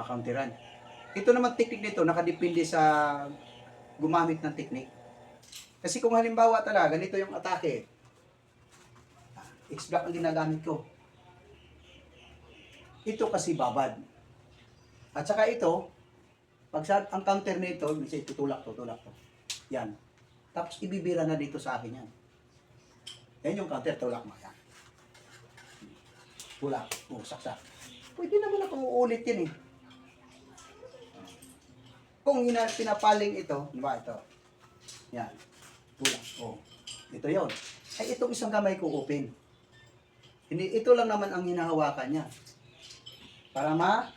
makounteran. Ito naman technique nito, nakadepende sa gumamit ng technique. Kasi kung halimbawa talaga, ganito yung atake, X-block ang ginagamit ko. Ito kasi babad. At saka ito, pag sa, ang counter nito, minsan tutulak to, tulak to. Yan. Tapos ibibira na dito sa akin yan. Yan yung counter, tulak mo. Yan. Tulak. O, saksak. Pwede naman akong uulit yan eh. Kung ina, pinapaling ito, di ba ito? Yan. Tulak. O. Ito yon. Ay, itong isang kamay ko open. Hindi, ito lang naman ang hinahawakan niya. Para ma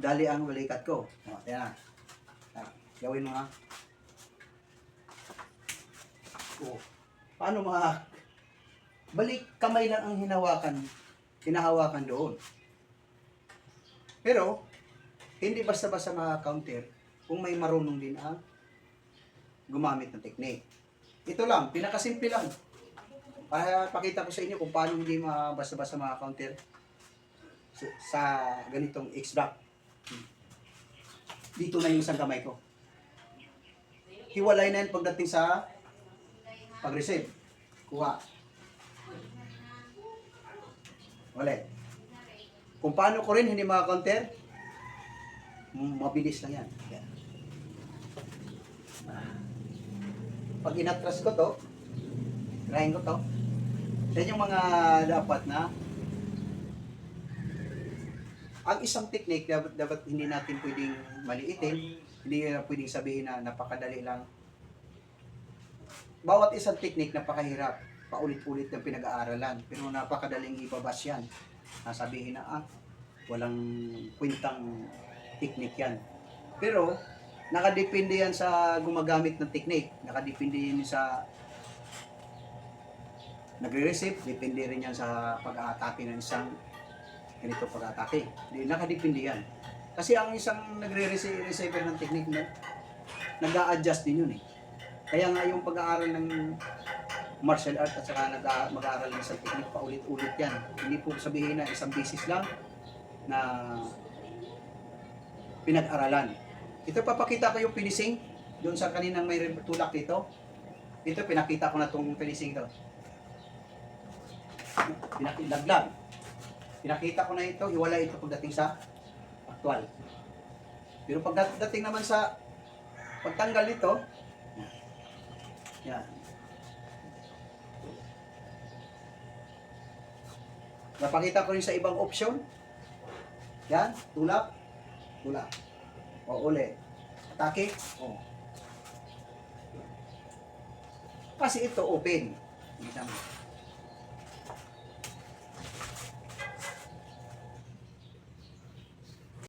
dali ang balikat ko. O, yan. Ah, Gawin mo ha. O, paano ma balik kamay lang ang hinawakan hinahawakan doon. Pero, hindi basta-basta maka-counter kung may marunong din ang gumamit ng technique. Ito lang, pinakasimple lang. Para pakita ko sa inyo kung paano hindi ma basta-basta maka-counter sa, sa ganitong X-block. Dito na yung isang kamay ko. Hiwalay na yan pagdating sa pag-receive. Kuha. Ulit. Kung paano ko rin hindi maka-counter, mm, mabilis lang yan. Yan. Pag inatras ko to, trying ko to, yan yung mga dapat na ang isang technique dapat, dapat hindi natin pwedeng maliitin, hindi na pwedeng sabihin na napakadali lang. Bawat isang technique napakahirap, paulit-ulit ng pinag-aaralan, pero napakadaling ibabas yan. Nasabihin na ah, walang kwintang technique yan. Pero nakadepende yan sa gumagamit ng technique, nakadepende yan sa nagre-receive, depende rin yan sa pag-aatake ng isang ganito pag-atake. Di, nakadepende yan. Kasi ang isang nagre-receiver ng technique na nag adjust din yun eh. Kaya nga yung pag-aaral ng martial art at saka mag-aaral ng isang technique paulit-ulit yan. Hindi po sabihin na isang beses lang na pinag-aralan. Ito papakita ko yung finishing doon sa kaninang may tulak dito. Ito pinakita ko na tong finishing to. Pinakilaglag. Pinakita ko na ito, hiwalay ito pagdating sa aktual. Pero pagdating naman sa pagtanggal nito, yan. Napakita ko rin sa ibang option. Yan, tulak, tulak. O, uli. Atake, o. Kasi ito open. Kita mo.